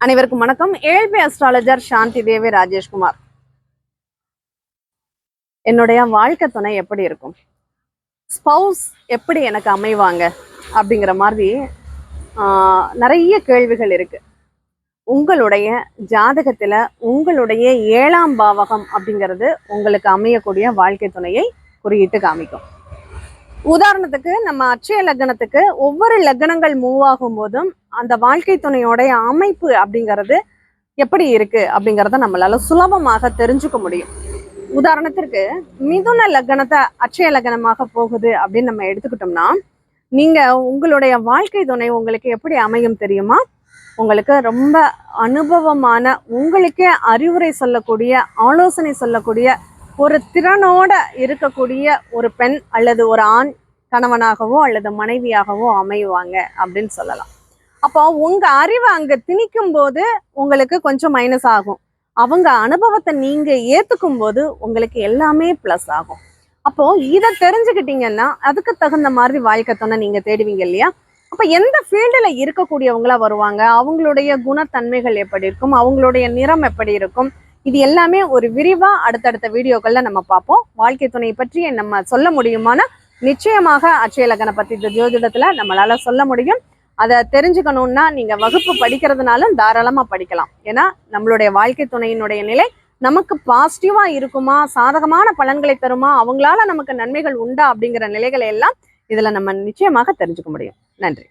அனைவருக்கும் வணக்கம். ஏழ்மை அஸ்ட்ராலஜர் சாந்தி தேவி ராஜேஷ்குமார் என்னுடைய வாழ்க்கை துணை எப்படி இருக்கும்? ஸ்பௌஸ் எப்படி எனக்கு அமைவாங்க? அப்படிங்கிற மாதிரி ஆஹ், நிறைய கேள்விகள் இருக்கு. உங்களுடைய ஜாதகத்துல உங்களுடைய ஏழாம் பாவகம் அப்படிங்கிறது உங்களுக்கு அமையக்கூடிய வாழ்க்கை துணையை குறியிட்டு காமிக்கும். உதாரணத்துக்கு நம்ம அச்சய லக்னத்துக்கு ஒவ்வொரு லக்னங்கள் மூவ் ஆகும் போதும் அந்த வாழ்க்கை துணையோடைய அமைப்பு அப்படிங்கிறது எப்படி இருக்கு அப்படிங்கிறத நம்மளால சுலபமாக தெரிஞ்சுக்க முடியும். உதாரணத்திற்கு மிதுன லக்னத்தை அச்சய லக்னமாக போகுது அப்படின்னு நம்ம எடுத்துக்கிட்டோம்னா நீங்க உங்களுடைய வாழ்க்கை துணை உங்களுக்கு எப்படி அமையும் தெரியுமா? உங்களுக்கு ரொம்ப அனுபவமான உங்களுக்கே அறிவுரை சொல்லக்கூடிய ஆலோசனை சொல்லக்கூடிய ஒரு திறனோட இருக்கக்கூடிய ஒரு பெண் அல்லது ஒரு ஆண் கணவனாகவோ அல்லது மனைவியாகவோ அமைவாங்க அப்படின்னு சொல்லலாம். அப்போ உங்க அறிவை அங்க திணிக்கும் போது உங்களுக்கு கொஞ்சம் மைனஸ் ஆகும். அவங்க அனுபவத்தை நீங்க ஏத்துக்கும் போது உங்களுக்கு எல்லாமே ப்ளஸ் ஆகும். அப்போ இதை தெரிஞ்சுக்கிட்டீங்கன்னா அதுக்கு தகுந்த மாதிரி வாழ்க்கை நீங்க தேடுவீங்க இல்லையா? அப்ப எந்த ஃபீல்டில் இருக்கக்கூடியவங்களா வருவாங்க? அவங்களுடைய குணத்தன்மைகள் எப்படி இருக்கும்? அவங்களுடைய நிறம் எப்படி இருக்கும்? இது எல்லாமே ஒரு விரிவாக அடுத்தடுத்த வீடியோக்களில் நம்ம பார்ப்போம். வாழ்க்கை துணை பற்றி நம்ம சொல்ல முடியுமான நிச்சயமாக அச்சய லக்ன பற்றி இந்த நம்மளால் நம்மளால சொல்ல முடியும். அதை தெரிஞ்சுக்கணும்னா நீங்கள் வகுப்பு படிக்கிறதுனாலும் தாராளமாக படிக்கலாம். ஏன்னா நம்மளுடைய வாழ்க்கை துணையினுடைய நிலை நமக்கு பாசிட்டிவாக இருக்குமா சாதகமான பலன்களை தருமா அவங்களால நமக்கு நன்மைகள் உண்டா அப்படிங்கிற நிலைகளை எல்லாம் இதில் நம்ம நிச்சயமாக தெரிஞ்சுக்க முடியும். நன்றி.